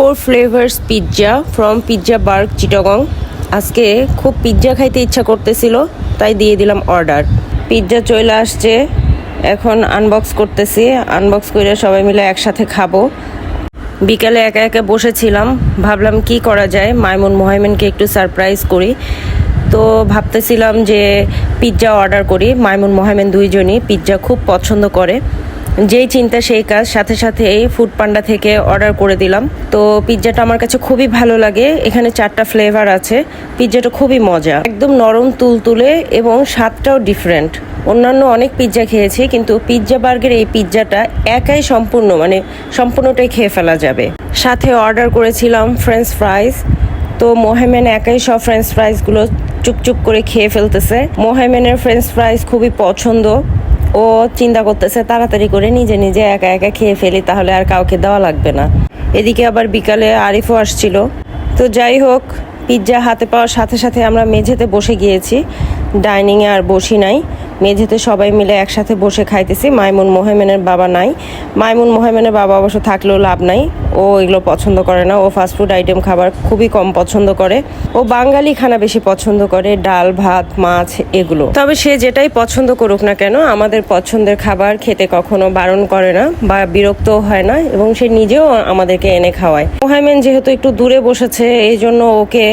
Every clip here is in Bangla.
Four flavours pizza from pizza burg Chittagong আজকে খুব পিৎজা খাইতে ইচ্ছা করতেছিল, তাই দিয়ে দিলাম অর্ডার পিৎজা চলে আসছে, এখন আনবক্স করতেছি। আনবক্স করে সবাই মিলে একসাথে খাব। বিকালে একা একা বসেছিলাম, ভাবলাম কি করা যায়? মাইমুন মোহাইমেনকে একটু সারপ্রাইজ করি। তো ভাবতেছিলাম যে পিৎজা অর্ডার করি। মাইমুন মোহাইমেন দুইজনই পিৎজা খুব পছন্দ করে। যেই চিন্তা, সেই কাজ। সাথে সাথে এই ফুড পান্ডা থেকে অর্ডার করে দিলাম। তো পিৎজাটা আমার কাছে খুবই ভালো লাগে। এখানে চারটা ফ্লেভার আছে। পিৎজাটা খুবই মজা। একদম নরম, তুলতুলে এবং স্বাদটাও ডিফারেন্ট অন্যান্য অনেক পিৎজা খেয়েছি, কিন্তু পিৎজা বার্গের এই পিৎজাটা একাই সম্পূর্ণ মানে সম্পূর্ণটাই খেয়ে ফেলা যাবে। সাথে অর্ডার করেছিলাম ফ্রেঞ্চ ফ্রাইস তো মোহামেন একাই সব ফ্রেঞ্চ ফ্রাইসগুলো চুপচুপ করে খেয়ে ফেলতেছে। মোহামেনের ফ্রেঞ্চ ফ্রাইস খুবই পছন্দ। ও চিন্তা করতেছে তাড়াতাড়ি করে নিজে নিজে একা একা খেয়ে ফেলি, তাহলে আর কাউকে দেওয়া লাগবে না। এদিকে আবার বিকালে আরিফও আসছিল। তো যাই হোক, পিৎজা হাতে পাওয়ার সাথে সাথে আমরা মেঝেতে বসে গিয়েছি। ডাইনিংয়ে আর বসি নাই। মেঝেতে সবাই মিলে একসাথে বসে খাইতেছি। মাইমুন মোহামেনের বাবা নাই। মাইমুন মোহামেনের বাবা অবশ্য থাকলেও লাভ নাই। ও এগুলো পছন্দ করে না। ও ফাস্টফুড আইটেম খাবার খুবই কম পছন্দ করে। ও বাঙালি খানা বেশি পছন্দ করে, ডাল, ভাত, মাছ এগুলো। তবে সে যেটাই পছন্দ করুক না কেন, আমাদের পছন্দের খাবার খেতে কখনো বারণ করে না বা বিরক্ত হয় না এবং সে নিজেও আমাদেরকে এনে খাওয়ায়। মোহাইমেন যেহেতু একটু দূরে বসেছে এই জন্য ওকে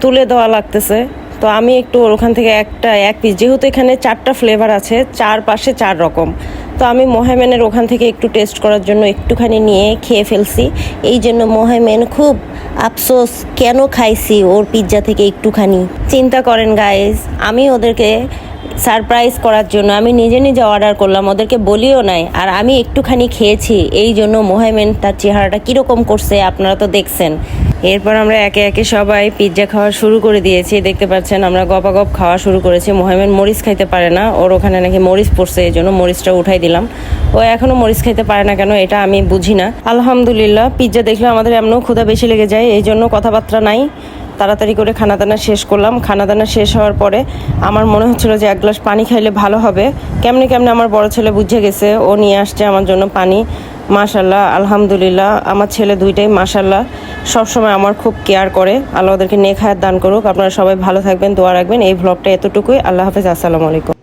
তুলে দেওয়া লাগতেছে। তো আমি একটু ওখান থেকে একটা এক পিস যেহেতু এখানে চারটা ফ্লেভার আছে, চার পাশে চার রকম। তো আমি মোহামেনের ওখান থেকে একটু টেস্ট করার জন্য একটুখানি নিয়ে খেয়ে ফেলছি। এই জন্য মোহামেন খুব আফসোস, কেন খাইছি ওর পিৎজা থেকে একটুখানি? চিন্তা করেন গাইজ আমি ওদেরকে সারপ্রাইজ করার জন্য, আমি নিজে নিজে অর্ডার করলাম, ওদেরকে বলিও নাই, আর আমি একটুখানি খেয়েছি। এই জন্য মোহামেন তার চেহারাটা কীরকম করছে আপনারা তো দেখছেন। এরপর আমরা একে একে সবাই পিৎজা খাওয়া শুরু করে দিয়েছি। দেখতে পাচ্ছেন, আমরা গপাগপ খাওয়া শুরু করেছি। মোহামেন মরিচ খাইতে পারে না। ওর ওখানে নাকি মরিচ পড়ছে, এই জন্য মরিচটা উঠাই দিলাম। ও এখনও মরিচ খাইতে পারে না কেন, এটা আমি বুঝি না। আলহামদুলিল্লাহ পিৎজা দেখলে আমাদের এমনও ক্ষুধা বেশি লেগে যায়, এই জন্য কথাবার্তা নাই। তাড়াতাড়ি করে খানা দানা শেষ করলাম। খানা দানা শেষ হওয়ার পরে আমার মনে হচ্ছিল যে এক গ্লাস পানি খাইলে ভালো হবে। কেমনে কেমনে আমার বড় ছেলে বুঝে গেছে, ও নিয়ে আসছে আমার জন্য পানি। মাশাল্লাহ আলহামদুলিল্লাহ। আমার ছেলে দুইটাই মাশাল্লাহ সবসময় আমার খুব কেয়ার করে। আল্লাহ ওদেরকে নেক হায়াত দান করুক। আপনারা সবাই ভালো থাকবেন, দোয়া রাখবেন। এই ভ্লগটা এতটুকুই। আল্লাহ হাফেজ, আসসালামু আলাইকুম।